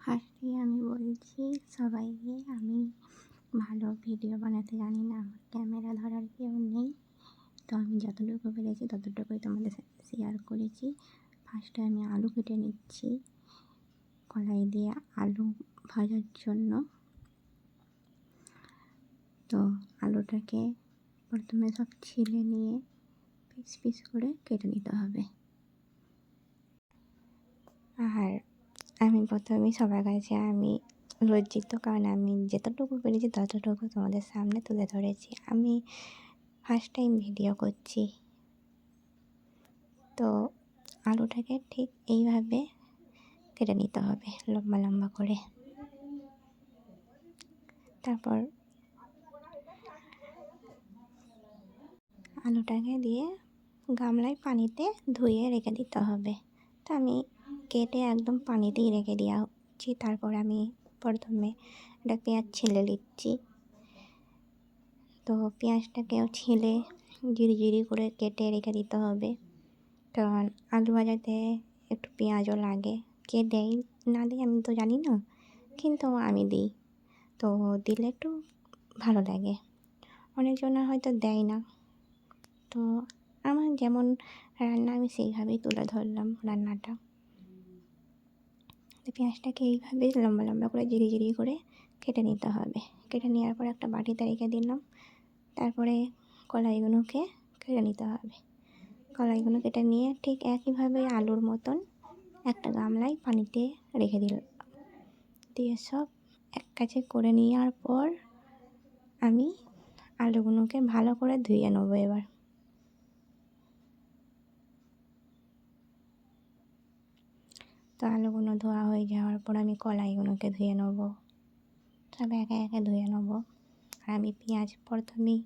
ফার্স্টে আমি বলছি সবাইকে আমি ভালো ভিডিও বানাতে জানি না, আমার ক্যামেরা ধরার কেউ নেই। তো আমি যতটুকু পেরেছি ততটুকুই তোমাদের সাথে শেয়ার করেছি। ফার্স্টে আমি আলু কেটে নিচ্ছি কড়াই দিয়ে আলু ভাজার জন্য। তো আলুটাকে প্রথমে সব ছিলে নিয়ে পিস পিস করে কেটে নিতে হবে। আর আমি প্রথমেই সবার কাছে, আমি লজ্জিত, কারণ আমি যতটুকু পেরেছি ততটুকু তোমাদের সামনে তুলে ধরেছি। আমি ফার্স্ট টাইম ভিডিও করছি। তো আলুটাকে ঠিক এইভাবে কেটে নিতে হবে লম্বা লম্বা করে। তারপর আলুটাকে দিয়ে গামলায় পানিতে ধুয়ে রেখে দিতে হবে। তো আমি কেটে একদম পানিতেই রেখে দেওয়া হচ্ছে তারপর আমি প্রথমে একটা পেঁয়াজ ছেলে নিচ্ছি। তো পেঁয়াজটাকেও ছেলে জিরি জিরি করে কেটে রেখে দিতে হবে। কারণ আলু ভাজাতে একটু পেঁয়াজও লাগে। কে দেয়? না দেয় আমি তো জানি না। কিন্তু আমি দিই। তো দিলে একটু ভালো লাগে। অনেকজনের হয়তো দেয় না। তো আমার যেমন রান্না আমি সেইভাবেই তুলে ধরলাম রান্নাটা। তো পেঁয়াজটাকে এইভাবে লম্বা লম্বা করে জিরি জিরি করে কেটে নিতে হবে। কেটে নেওয়ার পর একটা বাটিতে রেখে দিলাম। তারপরে কলাইগুলোকে কেটে নিতে হবে। কলাইগুলো কেটে নিয়ে ঠিক একইভাবে আলুর মতন একটা গামলায় পানিতে রেখে দিল দিয়ে সব এক কাছে করে নেওয়ার পর আমি আলুগুলোকে ভালো করে ধুয়ে নেব এবার। তো আলুগুলো ধোয়া হয়ে যাওয়ার পর আমি কলাইগুলোকে ধুয়ে নেব। সব একে একে ধুয়ে নেব। আর আমি পেঁয়াজ প্রথমেই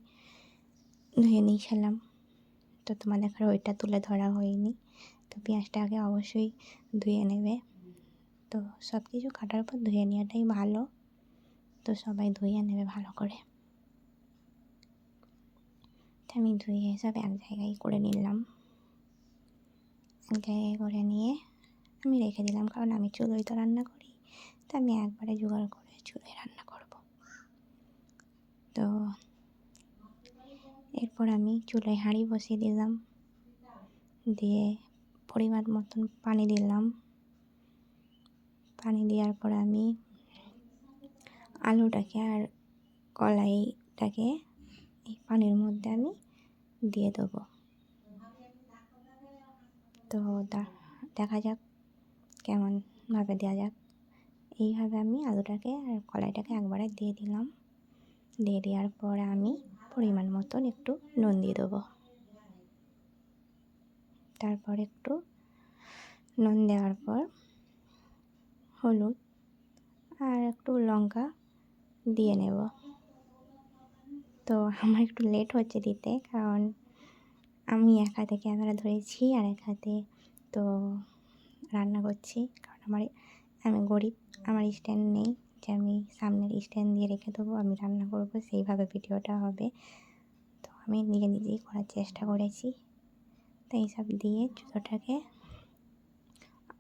ধুয়ে নিয়েছিলাম। তো তোমাদের আর ওইটা তুলে ধরা হয়নি। তো পেঁয়াজটাকে অবশ্যই ধুয়ে নেবে। তো সব কিছু কাটার পর ধুয়ে নেওয়াটাই ভালো। তো সবাই ধুয়ে নেবে ভালো করে। আমি ধুয়ে সব এক জায়গায় করে নিলাম। এক জায়গায় করে নিয়ে আমি রেখে দিলাম কারণ আমি চুলোয় তো রান্না করি। তো আমি একবারে জোগাড় করে চুলোয় রান্না করব। তো এরপর আমি চুলোয় হাঁড়ি বসিয়ে দিলাম। দিয়ে পরিমাণ মতন পানি দিলাম। পানি দেওয়ার পর আমি আলুটাকে আর কলাইটাকে এই পানির মধ্যে আমি দিয়ে দেবো। তো দেখা যাক কেমনভাবে দেওয়া যাক? এইভাবে আমি আলুটাকে আর কলাইটাকে একবারে দিয়ে দিলাম। দিয়ে দেওয়ার পর আমি পরিমাণ মতন একটু নুন দিয়ে দেবো। তারপর একটু নুন দেওয়ার পর হলুদ আর একটু লঙ্কা দিয়ে নেব। তো আমার একটু লেট হচ্ছে দিতে, কারণ আমি এক হাতে ক্যামেরা ধরেছি আর এক হাতে তো রান্না করছি, কারণ আমার, আমি গরিব, আমার স্ট্যান্ড নেই, যে আমি সামনের স্ট্যান্ড দিয়ে রেখে দেবো, আমি রান্না করব, সেইভাবে ভিডিওটা হবে। তো আমি নিজে নিজেই করার চেষ্টা করেছি। তো এইসব দিয়ে জুতোটাকে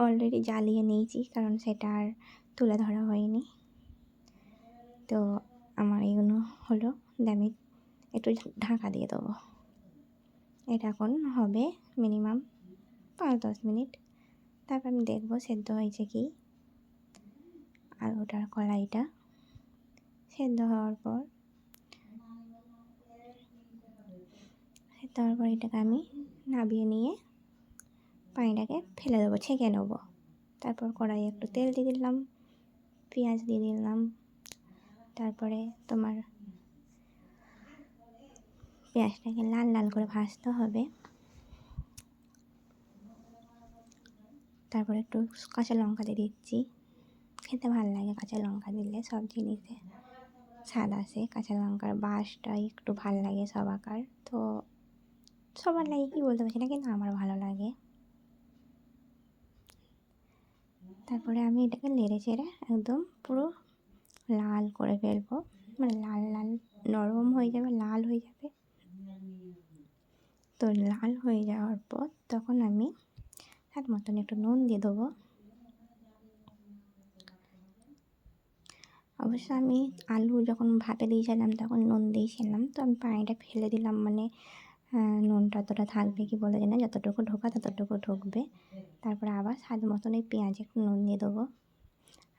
অলরেডি জ্বালিয়ে নিয়েছি, কারণ সেটা আর তুলে ধরা হয়নি। তো আমার এগুলো হলো আমি একটু ঢাকা দিয়ে দেবো। এটা এখন হবে মিনিমাম পাঁচ দশ মিনিট। তারপর আমি দেখব সেদ্ধ হয়েছে কি। আর ওটার কড়াইটা সেদ্ধ হওয়ার পর সেদ্ধ হওয়ার পর এটাকে আমি নাবিয়ে নিয়ে পানিটাকে ফেলে দেবো, ছেঁকে নেব। তারপর কড়াই একটু তেল দিয়ে দিলাম, পেঁয়াজ দিয়ে দিলাম, তারপরে তোমার পেঁয়াজটাকে লাল লাল করে ভাজতে হবে। তারপর একটু কাঁচা লঙ্কা দিয়ে দিচ্ছি। খেতে ভালো লাগে কাঁচা লঙ্কা দিলে, সব জিনিসে স্বাদ আসে। কাঁচা লঙ্কার বাসটা একটু ভালো লাগে সবাকার তো সবার লাগে কি বলতে পারছি না, কিন্তু আমার ভালো লাগে। তারপরে আমি এটাকে নেড়ে চেড়ে একদম পুরো লাল করে ফেলব। মানে লাল লাল নরম হয়ে যাবে, লাল হয়ে যাবে। তো লাল হয়ে যাওয়ার পর তখন আমি স্বাদ মতন একটু নুন দিয়ে দেবো। অবশ্য আমি আলু যখন ভাতে দিয়েছিলাম, তখন নুন দিয়েছিলাম। তো আমি পানিটা ফেলে দিলাম মানে নুনটা অতটা থাকবে কি বলে জানি না, যতটুকু ঢোকা ততটুকু ঢুকবে। তারপরে আবার স্বাদ মতন এই পেঁয়াজে একটু নুন দিয়ে দেবো।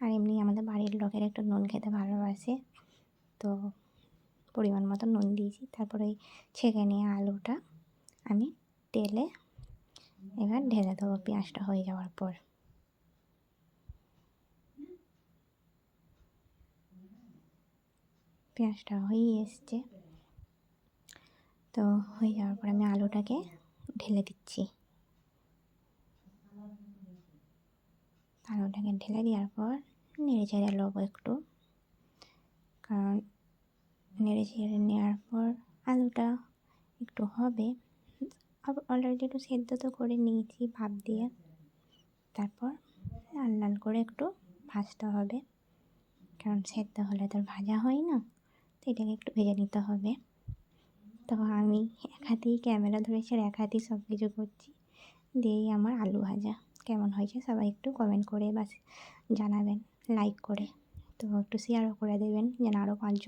আর এমনি আমাদের বাড়ির লোকের একটু নুন খেতে ভালোবাসে। তো পরিমাণ মতো নুন দিয়েছি। তারপরে ওই ছেঁকে নিয়ে আলুটা আমি তেলে এবার ঢেলে দেবো পেঁয়াজটা হয়ে যাওয়ার পর। পেঁয়াজটা হয়েই এসছে। তো হয়ে যাওয়ার পর আমি আলুটাকে ঢেলে দিচ্ছি। আলুটাকে ঢেলে দেওয়ার পর নেড়ে চেড়ে নেব একটু। কারণ নেড়ে চেড়ে নেওয়ার পর আলুটা একটু হবে। অলরেডি একটু সেদ্ধ তো করে নিয়েছি ভাপ দিয়ে। তারপর লাল লাল করে একটু ভাজতে হবে। কারণ সেদ্ধ হলে তো ভাজা হয় না, তো এটাকে একটু ভেজে নিতে হবে। তো আমি এক হাতেই ক্যামেরা ধরেছি আর এক হাতেই সব কিছু করছি। দিয়েই আমার আলু ভাজা। কেমন হয়েছে সবাই একটু কমেন্ট করে বা জানাবেন লাইক করে। তো একটু শেয়ারও করে দেবেন, যেন আরও পাঁচজন